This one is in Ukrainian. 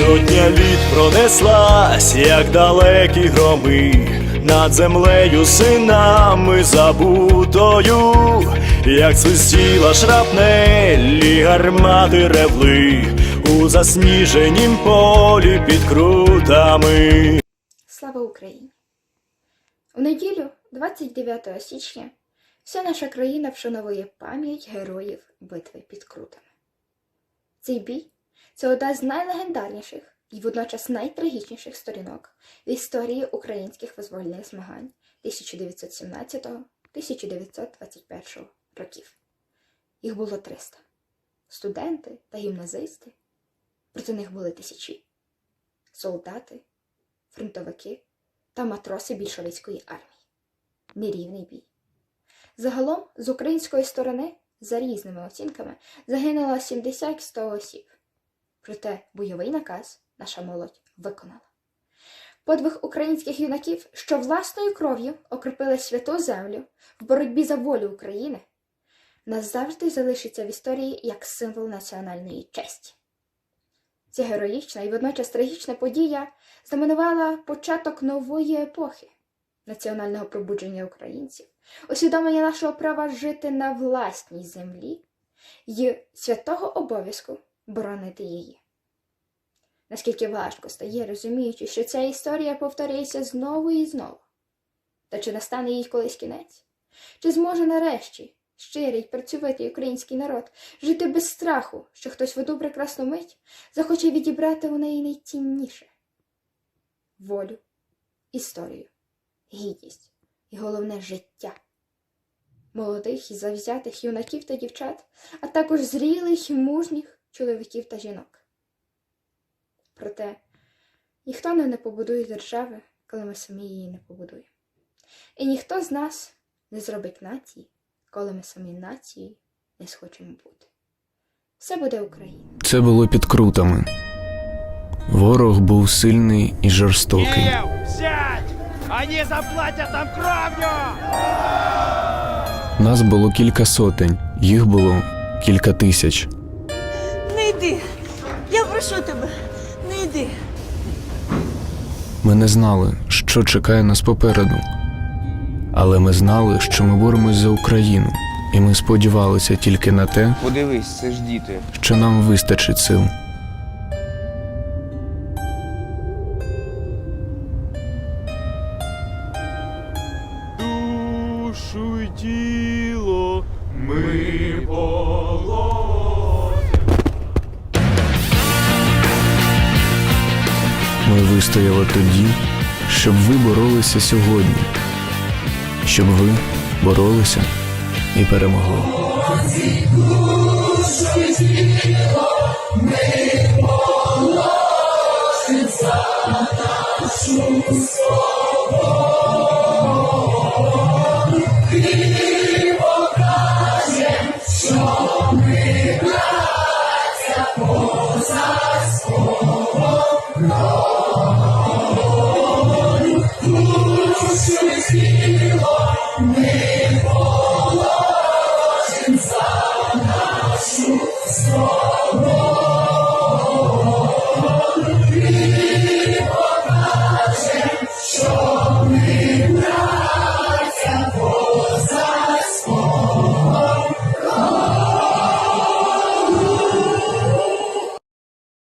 Сотня літ пронеслась, як далекі громи, над землею синами забутою, як свистіла шрапнелі, гармати ревли у засніженім полі під крутами. Слава Україні! У неділю, 29 січня, вся наша країна вшановує пам'ять героїв битви під Крутами. Цей бій це одна з найлегендарніших і водночас найтрагічніших сторінок в історії українських визвольних змагань 1917-1921 років. Їх було 300 студенти та гімназисти. Проти них були тисячі солдати, фронтовики та матроси більшовицької армії. Нерівний бій. Загалом з української сторони, за різними оцінками, загинуло 70-100 осіб. Проте бойовий наказ наша молодь виконала. Подвиг українських юнаків, що власною кров'ю окропили святу землю в боротьбі за волю України, назавжди залишиться в історії як символ національної честі. Ця героїчна і водночас трагічна подія знаменувала початок нової епохи національного пробудження українців, усвідомлення нашого права жити на власній землі і святого обов'язку боронити її. Наскільки важко стає, розуміючи, що ця історія повторюється знову і знову. Та чи настане їй колись кінець? Чи зможе нарешті щирий, працьовитий український народ жити без страху, що хтось в одну прекрасну мить захоче відібрати у неї найцінніше волю, історію, гідність і головне життя молодих і завзятих юнаків та дівчат, а також зрілих і мужніх чоловіків та жінок. Проте ніхто не побудує держави, коли ми самі її не побудуємо. І ніхто з нас не зробить нації, коли ми самі нацією не схочемо бути. Все буде Україна. Це було під крутами. Ворог був сильний і жорстокий. Киев, сядь! Они заплатят нам кровью! Нас було кілька сотень, їх було кілька тисяч. Не йди. Я прошу тебе, не йди. Ми не знали, що чекає нас попереду. Але ми знали, що ми боремось за Україну, і ми сподівалися тільки на те, Подивись, це ж діти. що нам вистачить сил. Душу й тіло ми Ми вистояли тоді, щоб ви боролися сьогодні, щоб ви боролися і перемогли. Свободу!